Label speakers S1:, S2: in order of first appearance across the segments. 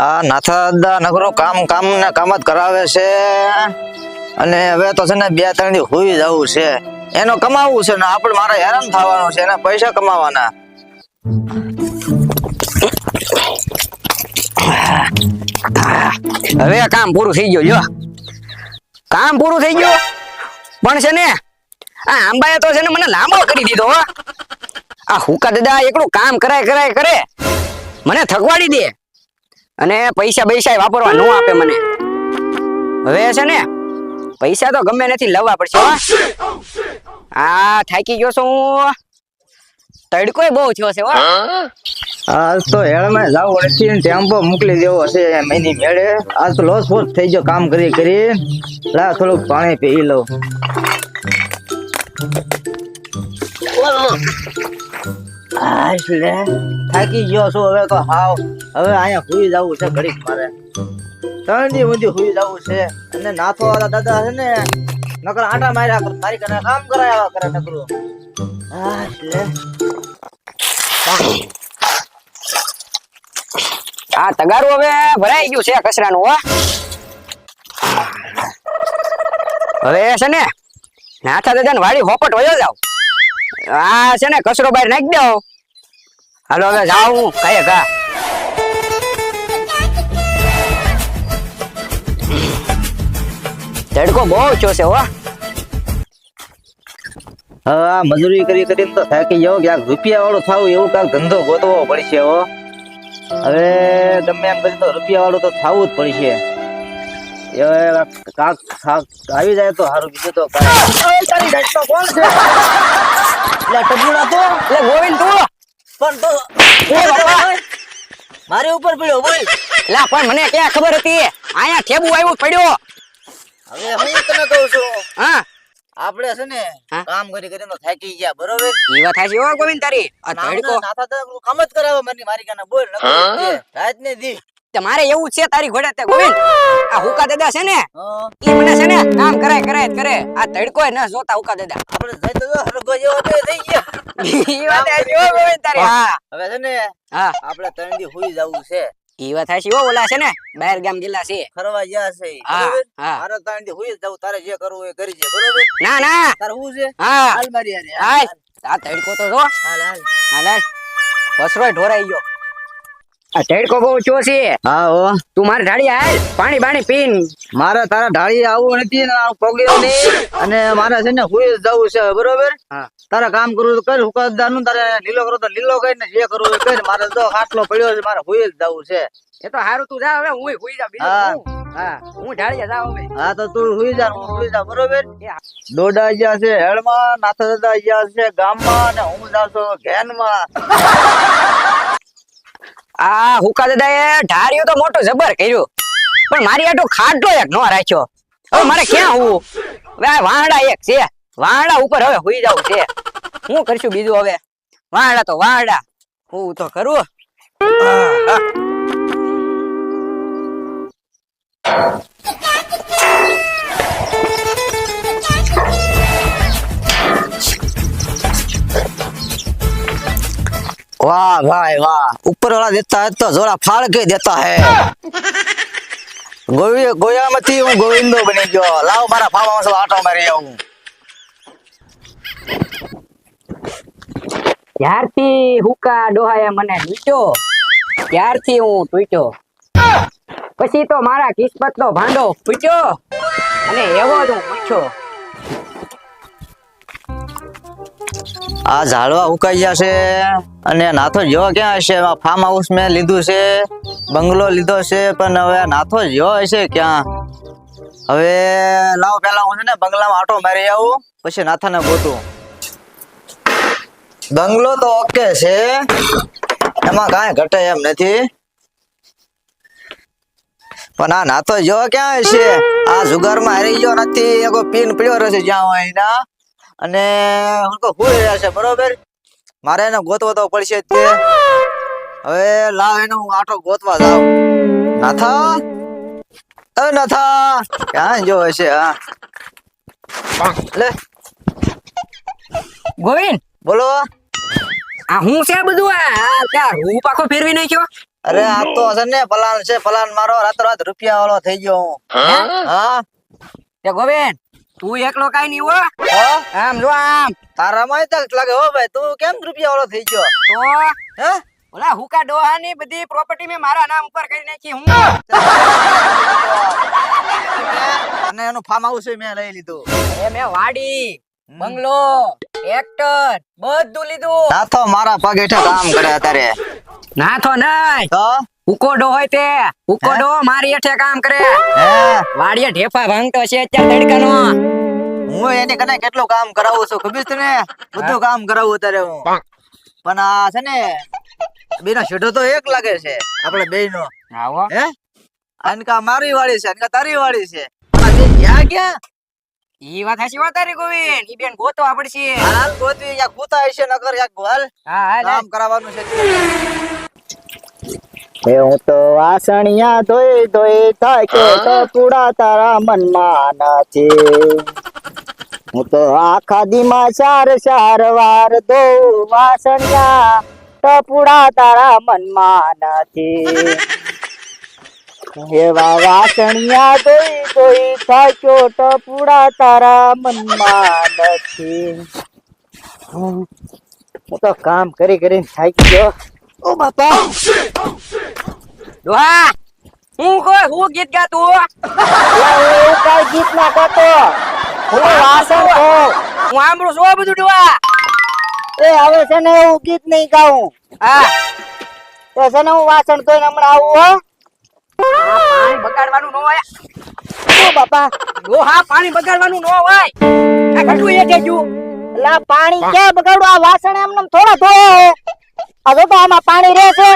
S1: આ નાથાદા નગરો કામ કામ ને કામ જ કરાવે છે. અને હવે તો છે ને બે, ત્રણ દી હોઈ જવું છે. એનો કમાવું છે ને, આપણે મારે હેરાન થવાનું છે એના પૈસા કમાવાના.
S2: હવે કામ પૂરું થઈ ગયું, જો. કામ પૂરું થઈ ગયું. પણ છે ને, આ આંબાએ તો છે ને મને લાંબો કરી દીધો આ હુકા દાદા એકલું કામ કરાય કરાય, કરે. મને થકવાડી દે. અને પૈસા પૈસા વાપરવા ન આપે મને. હવે છે ને પૈસા તો ગમે નથી લેવા પડશે આ થાકી ગયો છું હું. તડકોય બહુ થયો છે હો.
S1: આજ તો હેળમાં જાવું નથી ટેમ્પો મોકલી દેવો છે મહિની મેળે. આજ તો લોસ ફોસ થઈ ગયો કામ કરી કરી. લા થોડુંક પાણી પી લઉં. આશ લે. થાકી ગયો છું હવે તો હાવ. હવે અહીંયા હુઈ જવું છે ઘડીક મારે. ત્રણ દી સુધી હુઈ જવું છે. અને નાથો વાળા દાદા છે ને, નકર આટા માર્યા કરે. તારી કને કામ કરાયા કરે નકરું. આશ લે.
S2: આ તગારું હવે ભરાઈ ગયું છે કચરાનું, હો. હવે છે ને, નાથા દાદા ને વાડી હોપટ વયો જાવ. આ છે ને કચરો બહાર નાખી દો. હાલો હવે જાઉં હું. કઈ કા તડકો બહુ ઓછો છે હો.
S1: મજૂરી કરી કરીને તો થાકી જાવ ક્યાંક રૂપિયા વાળું થાવ એવું ક્યાંક ધંધો ગોતવો પડશે હો. હવે ગમે એમ કરી તો રૂપિયા વાળું તો થવું જ પડશે. હવે કાક આવી જાય તો સારું બીજું તો કોણ છે? એટલે ટપુડા તો
S2: એટલે ગોવિંદ તું
S1: પણ તો મારી ઉપર પડ્યો બોલ.
S2: લા પણ મને ક્યાં ખબર હતી અહીંયા ઠેબુ આવ્યું પડ્યો.
S1: હવે હું તને કહું છું.
S2: હા.
S1: આપણે છે ને કામ કરી કરીને થાકી ગયા બરોબર?
S2: ઈ વાત હાચી હો ગોવિંદ તારી. આ તડકો
S1: નાથા તો કામ જ કરાવે મારી મારી કાને બોલ નકર રાત ને દી.
S2: તમારે એવું છે તારી ઘોડે તે ગોવિંદ. આ હુકા દાદા છે ને ઈ મને છે ને કામ કરાય કરાય કરે. આ તડકો ન જોતા હુકા દાદા.
S1: આપણે જઈ તો હરગો જેવો
S2: ઈ વાત હાચી હો ગોવિંદ તારી હા.
S1: હવે છે ને
S2: હા.
S1: આપણે ત્રણ દી હુઈ જવું છે.
S2: ઈ વાત હાચી હો ઓલા છે ને બહાર ગામ ગયેલા છે.
S1: ફરવા ગયા છે.
S2: હા,
S1: બરોબર?
S2: હા.
S1: મારે ત્રણ દી હુઈ જવું તારે જે કરવું એ કરી બરોબર?
S2: ના ના.
S1: તારે હું છે?
S2: હા.
S1: હાલ મારી
S2: હાલ આ તડકો તો જો.
S1: હાલ હાલ.
S2: હાલ હાલ. ઢોરાઈ ગયો. તડકો બહુ ચો છે.
S1: હા હો.
S2: તું મારી ઢાળી હાલ. પાણી બાણી પીન.
S1: મારે તારા ઢાળી આવવું નથી ને નહીં અને મારે છે ને હુઈ જવું છે બરોબર. તારે કામ કરવું તો કર હુકાદારનું તારે લીલો કરો તો લીલો કરીને જે કરવું કર. મારે તો ખાટલો પડ્યો છે મારે હુઈ જવું છે.
S2: એ તો હારું તું જા હવે હું હુઈ જા બીજું
S1: હા.
S2: હા. ઢાળી જા હવે.
S1: હા તો તું હુઈ જા હું હુઈ જા બરોબર? દોડા. ગયા છે હેળમાં નાથા દાદા ગયા છે ગામમાં અને હું જાઉં છું ઘેનમાં.
S2: આ હુકા દાદા એ ઢાર્યું તો મોટું જબર કર્યું. પણ મારી આટો ખાટો એક નો રાખ્યો. હવે મારે ક્યાં હું હવે આ વાહડા એક છે. વાંડા ઉપર હવે હોઈ જાવ છે. હું કરશું બીજું હવે? વાંડા તો વાંડા હું તો કરું. આહ,
S1: वाह भाई वाह ऊपर वाला देता है तो जोरा फाड़ के देता है गोवी गोयामती હું ગોવિંદો બની ગયો લાવ મારા ફાર્મ હાઉસ આટો મારી આવું
S2: જ્યારથી હુકા ડોહાએ મને લૂટ્યો ત્યારથી હું તૂટ્યો પછી તો મારા કિસ્મત નો ભાંડો ફૂટ્યો અને એવો જ હું પૂછ્યો
S1: આ ઝાડવા ઉકાઈ ગયા છે અને નાથો જો ક્યાં હશે? ફાર્મ હાઉસ મેં લીધું છે, બંગલો લીધો છે, પણ હવે નાથો જો હશે ક્યાં? હવે લાવ પેલા હું ને બંગલામાં આટો મારી આવું, પછી નાથાને ગોતું. બંગલો તો ઓકે છે, એમાં કાંઈ ઘટે એમ નથી. પણ આ નાતો જો ક્યાં હશે? આ જુગારમાં હારી ગયો નથી એકો પીન પીડ્યો રહેશે જ્યાં હોય એના. અને હું તો હુઈ રહ્યા છે બરોબર? મારે એને ગોતવો તો પડશે જ તે. હવે લાવ એનો હું આટો ગોતવા જાઉં. નાથા? એ નાથા! ક્યાં જો હશે હા. લે.
S2: ગોવિંદ!
S1: બોલો.
S2: આ હું છે બધું? આ ત્યાં રૂપ આખો ફેરવી નાખ્યો?
S1: અરે આ તો છે ને પલાન છે. પલાન મારો રાતોરાત રૂપિયા વાળો થઈ ગયો હું. હા?
S2: તે ગોવિંદ! તું એકલો કઈ નહીં હો. આમ જો આમ.
S1: તારામાં તક લાગે હો ભાઈ. તું કેમ રૂપિયા વાળો થઈ ગયો?
S2: તો?
S1: હે?
S2: ઓલા હુકા ડોહાની બધી પ્રોપર્ટી મેં મારા નામ ઉપર કરી નાખી હું?
S1: અને એનું ફાર્મ હાઉસ મેં લઈ લીધું.
S2: એ મેં વાડી બંગલો એક્ટર બધું લીધું.
S1: ના તો મારા પગ હેઠળ કામ કરે અત્યારે.
S2: ના તો નહીં.
S1: તો?
S2: ઉકોડો હોય તે. ઉકોડો મારી હેઠે કામ કરે.
S1: હે?
S2: વાડીએ ઢેફા ભાંગતો છે અત્યારે તડકાનો.
S1: હું એને કને કેટલું કામ કરાવું છું ખબર છે ને? બધું કામ કરાવું અત્યારે હું. પણ આ છે ને બેનો શેઢો તો એક લાગે છે આપણે બે નો
S2: આવો.
S1: હે? અનકા મારી વાળી છે અનકા તારી વાળી છે. આજે ક્યાં ક્યાં?
S2: ઈ વાત હાચી વાત તારી ગોવિંદ. ઈ બેન ગોતવા પડશે.
S1: હાલ ગોતવી યા ગોતા હશે નકર યા ગોલ
S2: હા હા
S1: કામ કરાવવાનું છે.
S3: એ હું તો વાસણિયા ધોઈ ધોઈ થાકે તો પૂડા તારા મનમાં નથી હું તો આખા દીમાં ચાર ચાર વાર દો વાસણિયા તો પૂડા તારા મનમાં નથી એવા વાસણિયા ધોઈ ધોઈ થાક્યો તો પૂડા તારા મનમાં નથી હું તો કામ કરી કરીને થાકી ગયો. ઓ બાપા
S2: ડોહા હું કોઈ હું ગીત ગાતું
S3: હું? એવું ગીત ના ગાતો. હું વાસણ ધોઉં.
S2: હું સાંભળું છું બધું ડોહા.
S3: એ હવે છે ને એવું ગીત નહીં ગાઉં.
S2: હા.
S3: તો છે ને હું વાસણ ધોઈને હમણાં આવું હો.
S2: પાણી બગાડવાનું ન હોય.
S3: ઓ બાપા?
S2: ડોહા પાણી બગાડવાનું ન હોય. આ એ ગયું
S3: લા પાણી ક્યાં બગાડું? આ વાસણ એમને થોડા ધોયા હે આ તો આમાં પાણી રહે છે.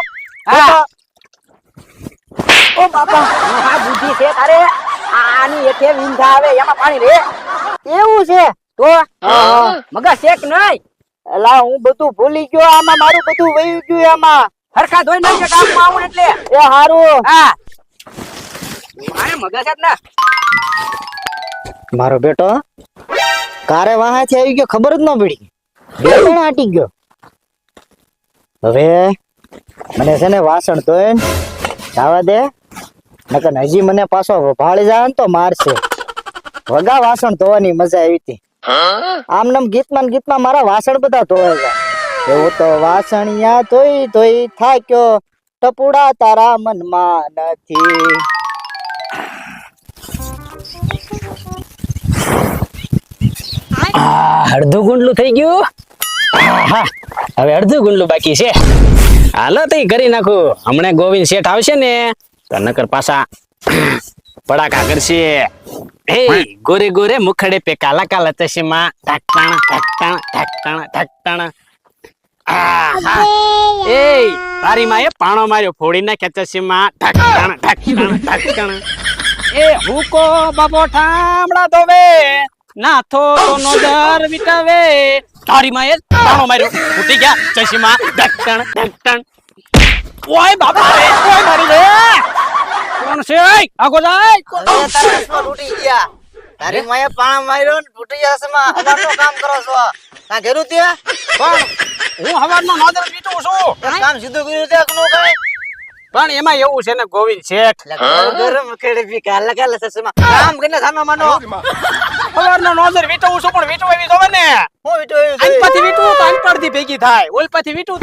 S2: હા.
S3: ઓ બાપા.
S2: આ બુદ્ધિ છે તારે. આની એકે વિંધા આવે એમાં પાણી રે.
S3: એવું છે?
S2: તો મગા શેક નહીં
S3: લા હું બધું ભૂલી ગયો આમાં મારું બધું વહી ગયું એમાં.
S2: હરખા ધોઈ નાખજે કામમાં આવું એટલે.
S3: એ હારું.
S2: હા. મારે મગા જ ના.
S3: મારો બેટો કારે વાહાથી આવી ગયો ખબર જ ન પડી. બે જણા હાટી ગયો. હવે મને છે ને વાસણ ધોઈ જવા દે. નકર હજી મને પાછો ભાળી જાય તો મારશે. વગા વાસણ ધોવાની મજા આવી હતી. આમ નમ ગીતમાં ગીતમાં મારા વાસણ બધા ધોવાઈ ગયા. એવું તો વાસણિયા ધોઈ ધોઈ થાક્યો. ટપુડા તારા મનમાં નથી.
S4: અડધું ગુંડલું થઈ ગયું? હા હવે અડધું ગુંડલું બાકી છે. હાલો, તઈ કરી નાખું. હમણાં ગોવિંદ શેઠ આવશે ને. તો નકર પાછા પડાકા કરશે. હે, ગોરે ગોરે મુખડે પે કાલા કાલા ચશ્મા ઢાકટાણા ઢાકટાણા ઢાકટાણા ઢાકટાણા. એ, તારી માએ પાણો માર્યો, ફોડી નાખ્યા ચશ્મા ઢાકટાણા ઢાકટાણા ઢાકટાણા એ હુકો બાબો ઠામડા ધોવે, નાથો તો નોદર વિટાવે. તારી માએ પાણો માર્યો, ફૂટી ગયા. ચશ્મા ઢાકટણ ઢાકટણ ઓય બાપા ઓય મારી રે. કોણ છે? આગો જાય
S1: તૂટી ગયા. તારી માએ પાણા માર્યો ને તૂટી ગયા હાથમાં. હવારનું કામ કરો છો? કા ઘેરું તે
S4: પણ હું હવારનો નાદર વીટું છું.
S1: કામ સીધું કર્યું તે કનો કાંઈ?
S4: પણ એમાં એવું છે ને ગોવિંદ શેઠ.
S1: ગરમ કેડે પી કાલે કાલે ચશ્મા. કામ કરીને સામે માનો
S4: છું પણ જોવે ને.
S1: હું.
S4: તો ભેગી થાય. તો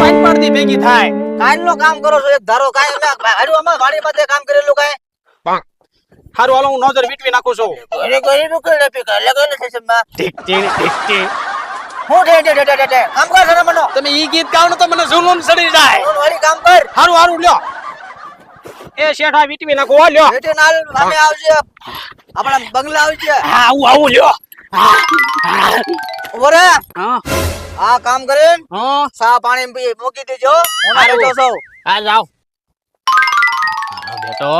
S4: ભેગી થાય.
S1: કાલનું કામ કરો છો એક ધારો કાંઈ હારું અમારા વાડી પાસે કામ કરેલું કાય
S4: હારું હાલો હું નોદર વીટવી નાખું છું.
S1: ઘરે ઘરે પી કાલે.
S4: ઠીક ઠીક ઠીક ઠીક.
S1: હું ઠે ઠે ઠે. કામ કર સાનો
S4: તમે ઈ ગીત ગાવ ને તો મને ઝુનૂન સડી જાય.
S1: વાળી કામ કર.
S4: હારું હારું લ્યો. એ શેઠા વીટવી નાખો હો, લ્યો.
S1: બેટી નાલ સામે આવજે. આપણા બંગલા આવજે.
S4: હા આવું આવું લ્યો.
S1: ઊભો રે.
S4: હા.
S1: આ કામ કરીને.
S4: હા.
S1: સા પાણી પી મૂકી દેજો. હું ના
S4: હારું.
S1: બેઠો છું.
S4: આ જાઓ. હાલો બેટો.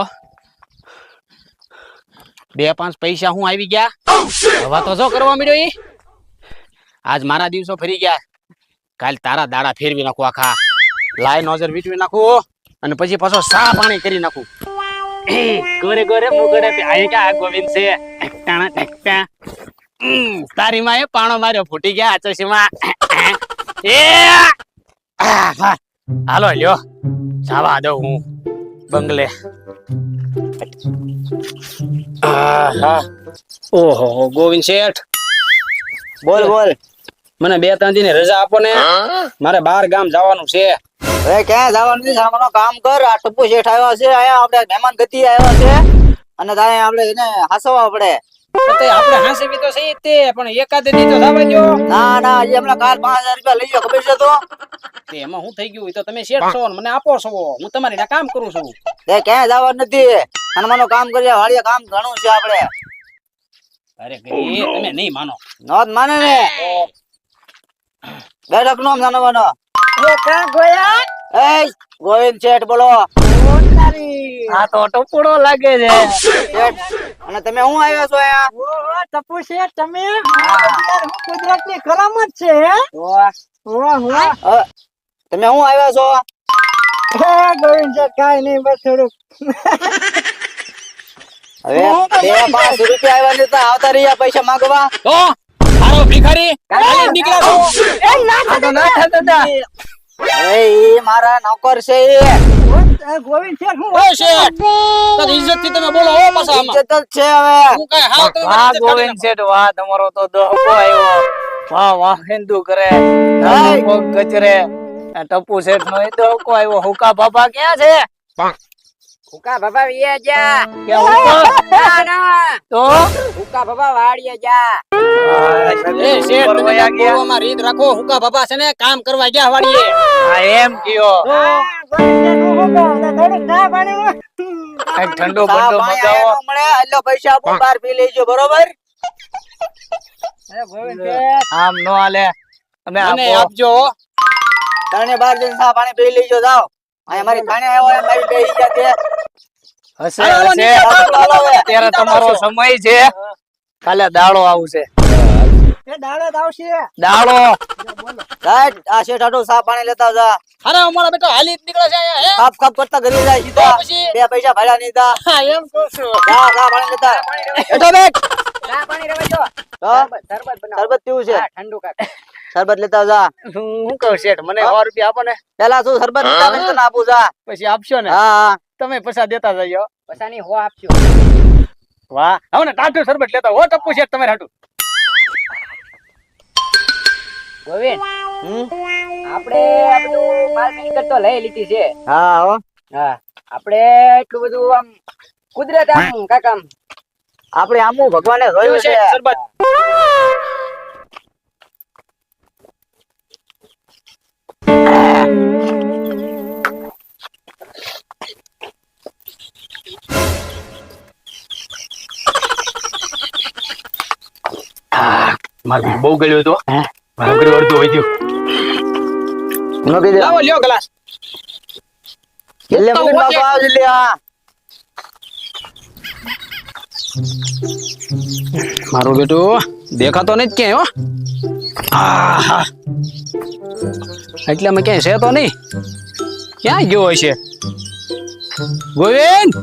S4: બે પાંચ પૈસા હું આવી ગયા. હવા તો શું કરવા મળ્યો ઈ? આજ મારા દિવસો ફરી ગયા. કાલ તારા દાડા ફેરવી નાખું આખા. લાય નોઝર વીટવી નાખું. અને પછી પાછો સા પાણી કરી નાખું. એ, ગોરે ગોરે મુગડે આય કે આ ગોવિંદ છે? ટાણા ઉમ, તારી માએ પાણો માર્યો ફૂટી ગયા ચશ્મા એ. હાલો લ્યો. જવા દઉં હું. બંગલે. ઓહો ગોવિંદ શેઠ.
S1: બોલ બોલ.
S4: મને બે ત્રણ દિન રજા આપો ને. મારે બાર ગામ જવાનું છે.
S1: હવે ક્યાં જવાનું છે? સામાનો કામ કર. આ ટપ્પુ શેઠ આવ્યો છે. આયા આપણે મહેમાન ગતિ આવ્યો છે. અને તારે આપણે એને હસવા પડે.
S4: તે આપણે હાંસી તો સહી તે પણ એકાદ દી તો થવા દો.
S1: ના ના હજી હમણાં કાલ પાંચ હજાર રૂપિયા લઈ ગયો ખબર છે તો?
S4: તે એમાં હું થઈ ગયું એ તો તમે શેઠ છો મને આપો છો. હું તમારી કામ કરું છું.
S1: એ ક્યાં જવાનું નથી? હનુમાનનું કામ કરીએ વાડીએ કામ ઘણું છે આપણે.
S4: અરે ગઈ તમે નહીં માનો.
S1: નોંધ માને ને. બેઠક નો જાણવાનો. એ ગોવિંદ શેઠ બોલો.
S3: આ તો ટપુડો લાગે છે.
S1: અને તમે હું આવ્યા છો અહીંયા?
S3: ટપુ શેઠ તમે? કુદરતની કરામત છે
S1: તમે હું આવ્યા છો?
S3: ગોવિંદ શેઠ કાઈ નહીં બસ થોડુંક.
S1: હવે બે પાંચ રૂપિયા આવ્યા ને તો આવતા રહ્યા પૈસા માંગવા.
S4: તો હારો એ ના થતા ના
S1: હવે ઈ મારા નોકર છે ઈ.
S3: ગોવિંદ શેઠ હું
S4: ઓ શેઠ તો ઇજ્જતથી તમે બોલો હો પાછા
S1: ઇજ્જત જ છે હવે.
S4: હું કઈ હાવ તો
S3: વાહ ગોવિંદ શેઠ વાહ તમારો તો દહકો આવ્યો. વાહ વાહ હિન્દુ કરે પગ કચરે ટપુ શેઠ નો એ દહકો આવ્યો. હુકા બાપા ક્યાં છે?
S2: હુકા બાબા વિયા જા.
S3: કે હુકા?
S2: ના ના.
S3: તો?
S2: હુકા બાબા વાડીએ જા.
S4: એ શેઠ તમે બોલવામાં રીત રાખો. હુકા બાબા છે ને કામ કરવા ગયા વાડીએ.
S3: હા એમ કયો. ઠંડો બંડો મગાવો
S1: હમણે ન પૈસા આપો બાર પી લેજો બરોબર?
S3: આમ નો હાલે. અને
S4: આપજો.
S1: તને બાર દિન સા પાણી પી લેજો જાઓ. અહીંયા મારી પાણી આવ્યો એમ મારી બે ઈજા
S3: હશે હશે. અત્યારે તમારો સમય છે. કાલે દાડો આવશે. દાડો
S1: સાહેબ આ શેઠ આટલું ચા પાણી લેતા જા.
S4: અરે અમારા બેટો હાલી નીકળે છે હે?
S1: ખાપ ખાપ કરતા ઘરે જાય સીધા. બે પૈસા ભર્યા નહીં તા.
S4: એમ કહું છું.
S1: ચા ચા પાણી લેતા. બેઠો બેઠ.
S2: ચા પાણી રવા દો. શરબત બનાવો.
S1: શરબત પીવું છે?
S2: ઠંડુ કાક.
S1: શરબત લેતા જા.
S3: હું કહું શેઠ મને સો રૂપિયા આપો ને.
S1: પેલા શું શરબત લેતા પછી આપું જા.
S3: પછી આપશો ને?
S1: હા હા.
S3: તમે પૈસા દેતા જઈયો
S2: પૈસા ની હો આપજો.
S3: વાહ. હવે ને ટાટુ સરબત લેતા હો ટપ્પુ શેઠ તમારે હાટુ.
S2: ગોવિંદ આપણે આપણું માલ મિલકત તો લઈ લીધી છે.
S1: હા હો.
S2: હા આપણે એટલું બધું આમ કુદરત આમ કાકા આમ.
S1: આપણે આમ ભગવાને જોયું છે
S4: છે. મારે બહુ ગળ્યો તો ભાગરો અડધો હોય ગયો.
S1: નો કે
S4: લાવો લ્યો ગ્લાસ.
S1: એટલે
S4: મગન
S1: બાપા આવ જલ્દી આ
S4: મારો બેટો દેખાતો નહીં ક્યાંય હો. આહા એટલે અમે ક્યાંય છે તો નહીં. ક્યાં ગયો હશે? ગોવિંદ!